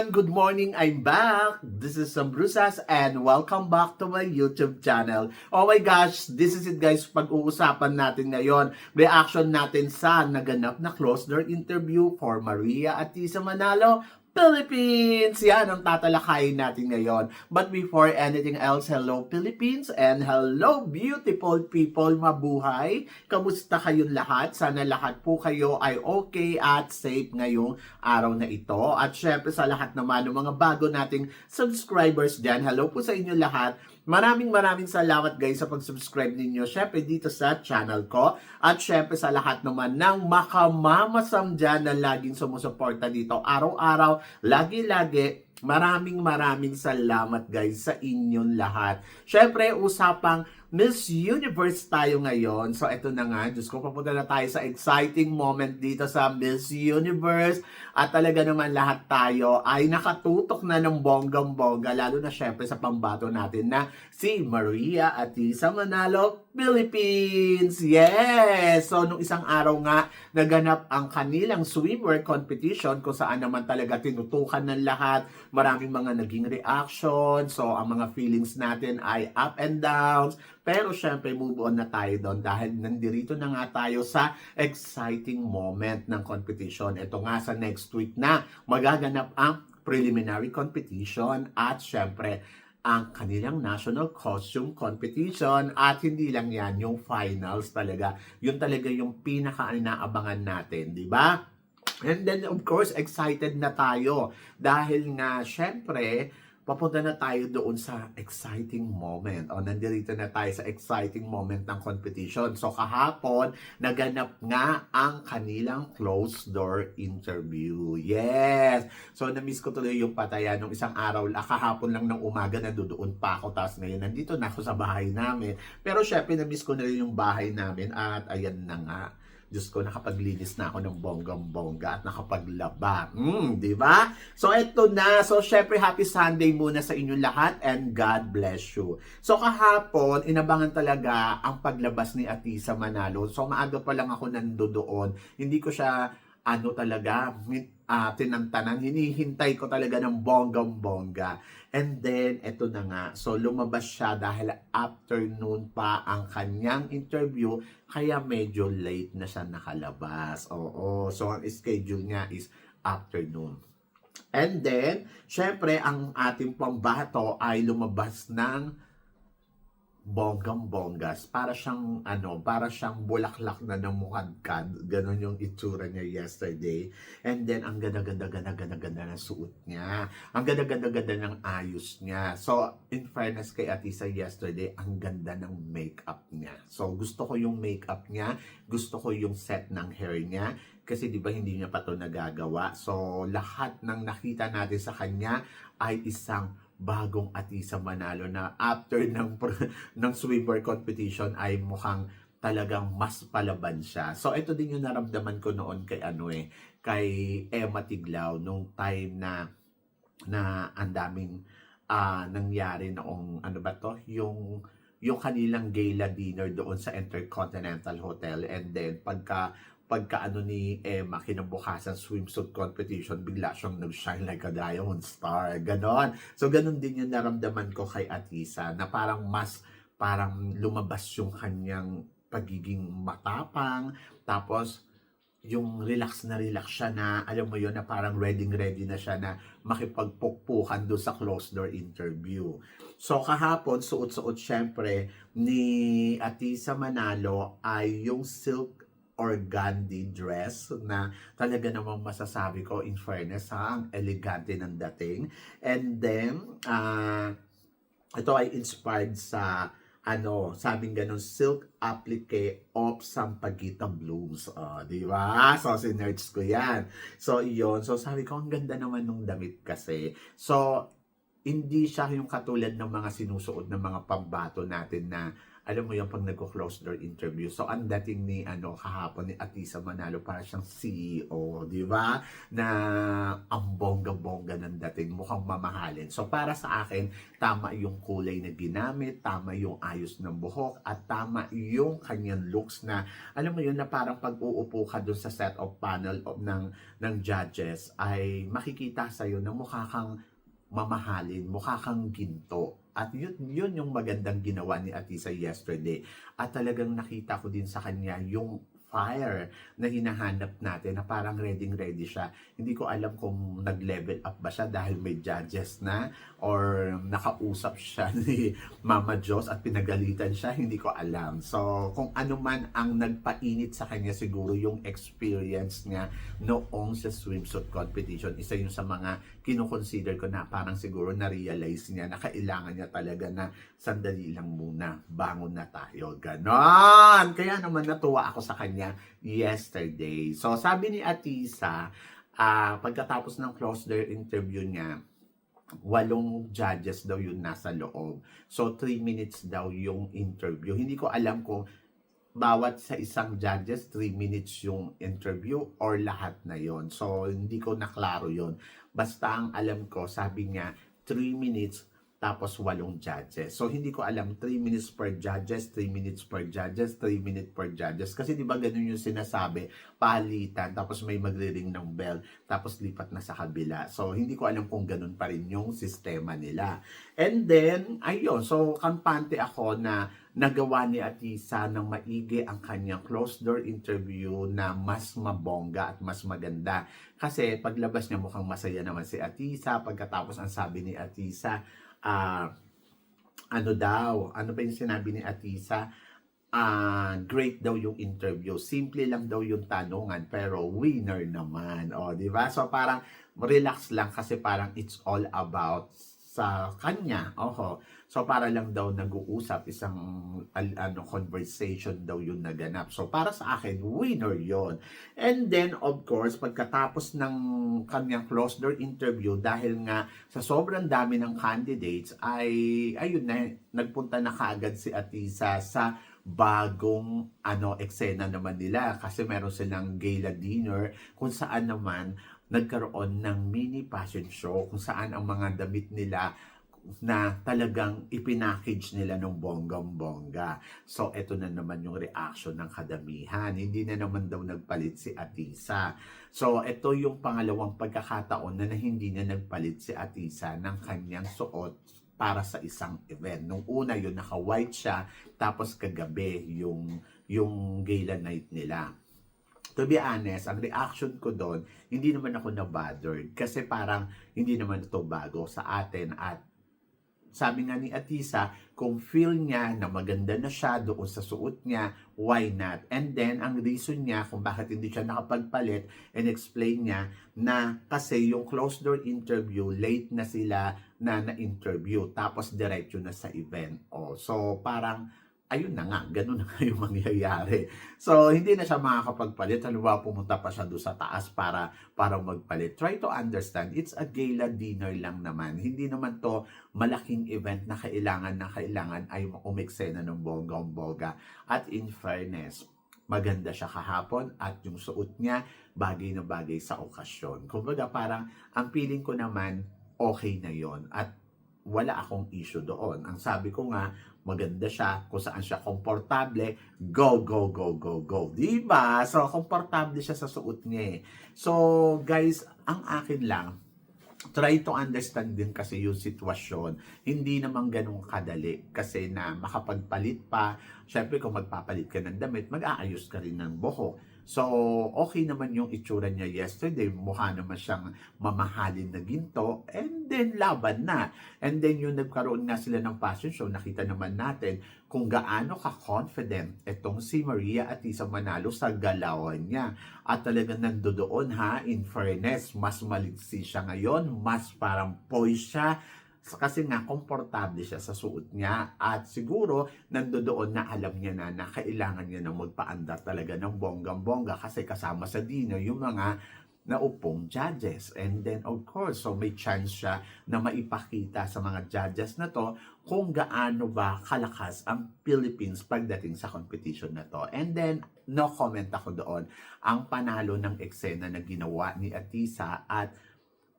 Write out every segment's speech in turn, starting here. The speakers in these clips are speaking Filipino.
everyone! Good morning! I'm back! This is Sam Brusas and welcome back to my YouTube channel. Oh my gosh, this is it guys. Pag-uusapan natin ngayon, reaction natin sa naganap na closed door interview for Maria Atisa Manalo Philippines! Yan ang tatalakayin natin ngayon. But before anything else, hello Philippines and hello beautiful people, mabuhay! Kamusta kayong lahat? Sana lahat po kayo ay okay at safe ngayong araw na ito. At syempre sa lahat naman ng mga bago nating subscribers dyan, hello po sa inyo lahat. Maraming maraming salamat guys sa pag-subscribe ninyo. Syempre dito sa channel ko. At syempre sa lahat naman ng makamamasam dyan na laging sumusuporta dito araw-araw, lagi-lagi. Maraming maraming salamat guys sa inyong lahat. Syempre, usapang Miss Universe tayo ngayon. So, eto na nga. Diyos ko, papunta na tayo sa exciting moment dito sa Miss Universe. At talaga naman lahat tayo ay nakatutok na ng bonggang-bongga. Lalo na syempre sa pambato natin na si Maria Atisa Manalo, Philippines! Yes! So, nung isang araw nga, naganap ang kanilang swimwear competition kung saan naman talaga tinutukan ng lahat. Maraming mga naging reaction. So, ang mga feelings natin ay up and downs. Pero syempre, move on na tayo doon dahil nandirito na nga tayo sa exciting moment ng competition. Ito nga sa next week na magaganap ang preliminary competition at syempre ang kanilang national costume competition at hindi lang yan yung finals talaga. Yun talaga yung pinaka inaabangan natin, di ba? And then of course excited na tayo dahil nga syempre papunta na tayo doon sa exciting moment. O, nandito na tayo sa exciting moment ng competition. So, kahapon, naganap nga ang kanilang closed door interview. Yes! So, na-miss ko tuloy yung patayan nung isang araw. ah, Kahapon lang ng umaga, nandoon pa ako. Tapos ngayon, nandito na ako sa bahay namin. Pero, syempre, na-miss ko na rin yung bahay namin. At, ayan na nga. Diyos ko, nakapaglinis na ako ng bonggang-bongga at nakapaglaba. Mm, di ba? So, eto na. So, syempre, happy Sunday muna sa inyong lahat and God bless you. So, kahapon, inabangan talaga ang paglabas ni Atisa Manalo. So, maaga pa lang ako nandoon. Hindi ko siya, ano talaga, uh, tinantanan. Hinihintay ko talaga ng bonggang-bongga. And then, eto na nga. So, lumabas siya dahil afternoon pa ang kanyang interview. Kaya medyo late na siya nakalabas. Oo. So, ang schedule niya is afternoon. And then, syempre, ang ating pambato ay lumabas ng bonggang-bonggas. Para siyang, ano, para siyang bulaklak na namukadkad. Ganon yung itsura niya yesterday. And then, ang ganda-ganda-ganda-ganda-ganda ng suot niya. Ang ganda-ganda-ganda ng ayos niya. So, in fairness kay Atisa yesterday, ang ganda ng makeup niya. So, gusto ko yung makeup niya. Gusto ko yung set ng hair niya. Kasi di ba hindi niya pa to nagagawa. So, lahat ng nakita natin sa kanya ay isang bagong Atisa Manalo na after ng ng swimwear competition ay mukhang talagang mas palaban siya. So ito din yung naramdaman ko noon kay ano eh, kay Emma Tiglao nung time na na ang daming uh, nangyari noong ano ba to, yung yung kanilang gala dinner doon sa Intercontinental Hotel and then pagka pagka ano ni Emma kinabukasan swimsuit competition, bigla siyang nag-shine like a diamond star. Ganon. So, ganon din yung naramdaman ko kay Atisa na parang mas, parang lumabas yung kanyang pagiging matapang. Tapos, yung relax na relax siya na, alam mo yun, na parang ready-ready na siya na makipagpukpukan doon sa closed door interview. So kahapon, suot-suot syempre ni Atisa Manalo ay yung silk organdy dress na talaga namang masasabi ko in fairness ha, ang elegante ng dating. And then, uh, ito ay inspired sa ano, sabing ganun, silk applique of Sampaguita Blooms. Oh, di ba? So, sinerch ko yan. So, iyon. So, sabi ko, ang ganda naman nung damit kasi. So, hindi siya yung katulad ng mga sinusuot ng mga pambato natin na alam mo yung pag nagko-close door interview. So, ang dating ni, ano, kahapon ni Atisa Manalo, para siyang CEO, di ba? Na ang bongga-bongga ng dating, mukhang mamahalin. So, para sa akin, tama yung kulay na ginamit, tama yung ayos ng buhok, at tama yung kanyang looks na, alam mo yun, na parang pag uupo ka dun sa set of panel of, ng, ng judges, ay makikita sa'yo na mukha kang mamahalin, mukha kang ginto. At yun, yun yung magandang ginawa ni Atisa yesterday. At talagang nakita ko din sa kanya yung fire na hinahanap natin na parang ready-ready siya. Hindi ko alam kung nag-level up ba siya dahil may judges na or nakausap siya ni Mama Diyos at pinagalitan siya, hindi ko alam. So, kung ano man ang nagpainit sa kanya siguro yung experience niya noong sa swimsuit competition, isa yung sa mga kinukonsider ko na parang siguro na-realize niya na kailangan niya talaga na sandali lang muna, bangon na tayo. Ganon! Kaya naman natuwa ako sa kanya yesterday. So, sabi ni Atisa, ah, pagkatapos ng close door interview niya, walong judges daw yung nasa loob. So, 3 minutes daw yung interview. Hindi ko alam kung bawat sa isang judges, 3 minutes yung interview or lahat na yon So, hindi ko naklaro yon Basta ang alam ko, sabi niya, 3 minutes tapos walong judges. So, hindi ko alam, 3 minutes per judges, 3 minutes per judges, 3 minutes per judges. Kasi di ba ganun yung sinasabi, palitan, tapos may magre-ring ng bell, tapos lipat na sa kabila. So, hindi ko alam kung ganun pa rin yung sistema nila. And then, ayun, so kampante ako na nagawa ni Atisa ng maigi ang kanyang closed door interview na mas mabongga at mas maganda. Kasi paglabas niya mukhang masaya naman si Atisa. Pagkatapos ang sabi ni Atisa, ah, ano daw, ano ba yung sinabi ni Atisa? Ah, great daw yung interview. Simple lang daw yung tanungan, pero winner naman. O, di ba? So, parang relax lang kasi parang it's all about sa kanya. Oho. So, para lang daw nag-uusap, isang al- ano, conversation daw yung naganap. So, para sa akin, winner yon And then, of course, pagkatapos ng kanyang closed door interview, dahil nga sa sobrang dami ng candidates, ay, ayun na, nagpunta na kaagad si Atisa sa bagong ano eksena naman nila kasi meron silang gala dinner kung saan naman nagkaroon ng mini fashion show kung saan ang mga damit nila na talagang ipinackage nila ng bonggang-bongga. So, eto na naman yung reaction ng kadamihan. Hindi na naman daw nagpalit si Atisa. So, ito yung pangalawang pagkakataon na, na hindi na nagpalit si Atisa ng kanyang suot para sa isang event. Nung una yun, naka-white siya, tapos kagabi yung, yung gala night nila to be honest, ang reaction ko doon, hindi naman ako na-bothered. Kasi parang hindi naman ito bago sa atin at sabi nga ni Atisa, kung feel niya na maganda na siya doon sa suot niya, why not? And then, ang reason niya kung bakit hindi siya nakapagpalit and explain niya na kasi yung closed door interview, late na sila na na-interview, tapos diretso na sa event. Oh, so, parang ayun na nga, ganun na nga yung mangyayari. So, hindi na siya makakapagpalit. Halimbawa, pumunta pa siya doon sa taas para, para magpalit. Try to understand, it's a gala dinner lang naman. Hindi naman to malaking event na kailangan na kailangan ay umeksena ng bonggang-boga. At in fairness, maganda siya kahapon at yung suot niya, bagay na bagay sa okasyon. Kumbaga, parang ang feeling ko naman, okay na yon At wala akong issue doon. Ang sabi ko nga, maganda siya, kung saan siya komportable, go, go, go, go, go. Diba? So, komportable siya sa suot niya eh. So, guys, ang akin lang, try to understand din kasi yung sitwasyon. Hindi naman ganun kadali kasi na makapagpalit pa. Syempre kung magpapalit ka ng damit, mag-aayos ka rin ng buhok. So, okay naman yung itsura niya yesterday. Mukha naman siyang mamahalin na ginto. And then, laban na. And then, yung nagkaroon nga sila ng fashion show, nakita naman natin kung gaano ka-confident itong si Maria Atisa Manalo sa galawan niya. At talagang nandoon ha, in fairness, mas maliksi siya ngayon, mas parang poised siya, kasi nga komportable siya sa suot niya at siguro nandoon na alam niya na na kailangan niya na magpaandar talaga ng bonggang-bongga kasi kasama sa dinner yung mga na upong judges. And then, of course, so may chance siya na maipakita sa mga judges na to kung gaano ba kalakas ang Philippines pagdating sa competition na to. And then, no comment ako doon. Ang panalo ng eksena na ginawa ni Atisa at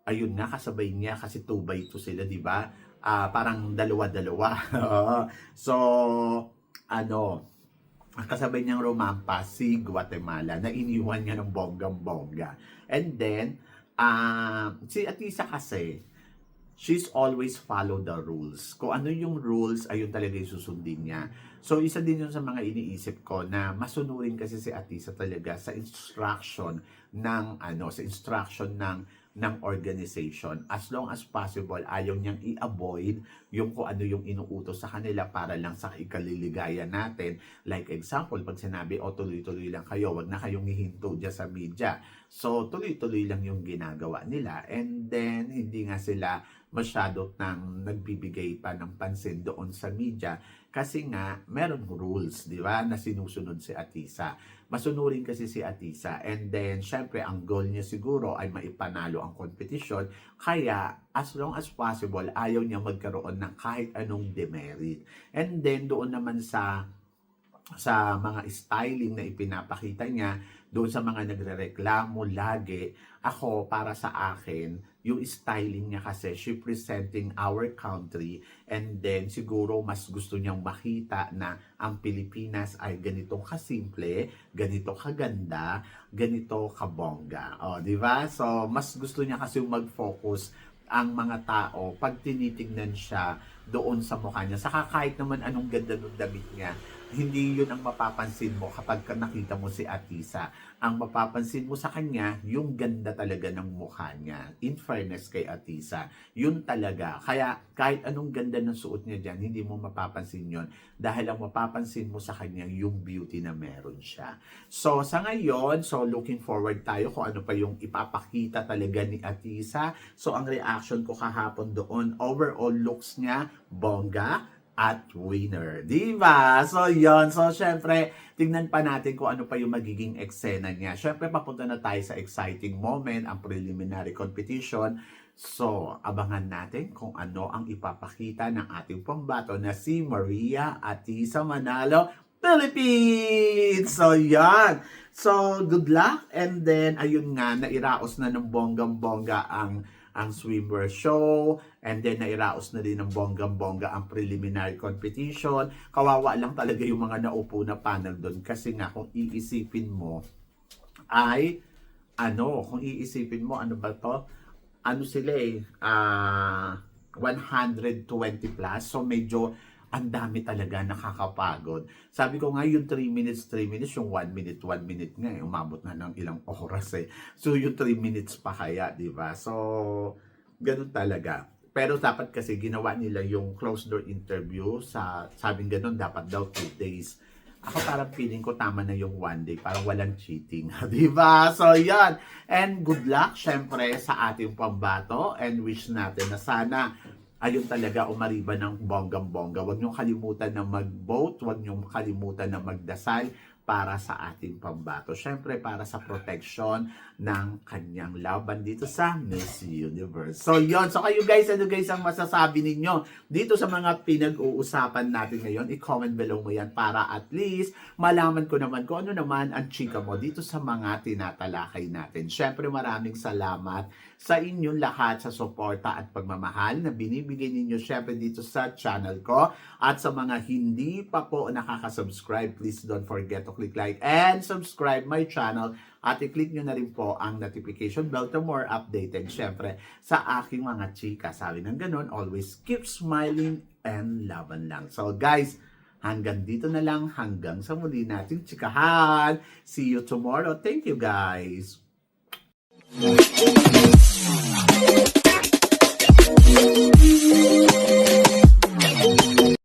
ayun nga, kasabay niya kasi 2 by 2 sila, di ba? Ah, parang dalawa-dalawa. So, ano, kasabay niyang romampa si Guatemala na iniwan niya ng bonggang-bongga. And then, ah, si Atisa kasi, she's always follow the rules. Kung ano yung rules, ayun talaga yung susundin niya. So, isa din yun sa mga iniisip ko na masunurin kasi si Atisa talaga sa instruction ng, ano, sa instruction ng ng organization. As long as possible, ayaw niyang i-avoid yung kung ano yung inuutos sa kanila para lang sa ikaliligaya natin. Like example, pag sinabi, o tuloy-tuloy lang kayo, wag na kayong hihinto dyan sa media. So, tuloy-tuloy lang yung ginagawa nila. And then, hindi nga sila masyado nang nagbibigay pa ng pansin doon sa media kasi nga meron rules, di ba, na sinusunod si Atisa. Masunurin kasi si Atisa and then syempre ang goal niya siguro ay maipanalo ang competition kaya as long as possible ayaw niya magkaroon ng kahit anong demerit. And then doon naman sa sa mga styling na ipinapakita niya, doon sa mga nagrereklamo lagi, ako para sa akin, yung styling niya kasi, she presenting our country and then siguro mas gusto niyang makita na ang Pilipinas ay ganitong kasimple, ganito kaganda, ganito kabongga. O, di ba? So, mas gusto niya kasi mag-focus ang mga tao pag tinitingnan siya doon sa mukha niya. Saka kahit naman anong ganda ng damit niya, hindi yun ang mapapansin mo kapag ka nakita mo si Atisa. Ang mapapansin mo sa kanya, yung ganda talaga ng mukha niya. In fairness kay Atisa, yun talaga. Kaya kahit anong ganda ng suot niya dyan, hindi mo mapapansin yun. Dahil ang mapapansin mo sa kanya, yung beauty na meron siya. So sa ngayon, so looking forward tayo kung ano pa yung ipapakita talaga ni Atisa. So ang reaction ko kahapon doon, overall looks niya, bongga, at winner. Di ba? So, yon So, syempre, tignan pa natin kung ano pa yung magiging eksena niya. Syempre, papunta na tayo sa exciting moment, ang preliminary competition. So, abangan natin kung ano ang ipapakita ng ating pambato na si Maria Atisa Manalo, Philippines! So, yan. So, good luck. And then, ayun nga, nairaos na ng bonggang-bongga ang ang swimwear show, and then nairaos na din ng bonggang-bongga ang preliminary competition. Kawawa lang talaga yung mga naupo na panel doon kasi nga kung iisipin mo ay ano, kung iisipin mo ano ba to? Ano sila eh, ah 120 plus. So medyo ang dami talaga nakakapagod. Sabi ko nga yung 3 minutes, 3 minutes, yung 1 minute, 1 minute nga eh, umabot na ng ilang oras eh. So yung 3 minutes pa kaya, di ba? So, ganun talaga. Pero dapat kasi ginawa nila yung closed door interview sa sabing ganun dapat daw 2 days. Ako parang feeling ko tama na yung one day, parang walang cheating, di ba? So, yan. And good luck, syempre, sa ating pambato and wish natin na sana ayun talaga umariba ng bonggang-bongga. Huwag niyong kalimutan na mag-vote, huwag niyong kalimutan na magdasal para sa ating pambato. Siyempre, para sa protection ng kanyang laban dito sa Miss Universe. So, yon So, kayo guys, ano guys ang masasabi ninyo dito sa mga pinag-uusapan natin ngayon? I-comment below mo yan para at least malaman ko naman kung ano naman ang chika mo dito sa mga tinatalakay natin. Siyempre, maraming salamat sa inyong lahat sa suporta at pagmamahal na binibigay ninyo syempre dito sa channel ko. At sa mga hindi pa po nakaka-subscribe, please don't forget to click like and subscribe my channel at i-click nyo na rin po ang notification bell to more updated syempre sa aking mga chika. Sabi ng ganun, always keep smiling and laban lang. So guys, hanggang dito na lang, hanggang sa muli nating chikahan. See you tomorrow. Thank you guys.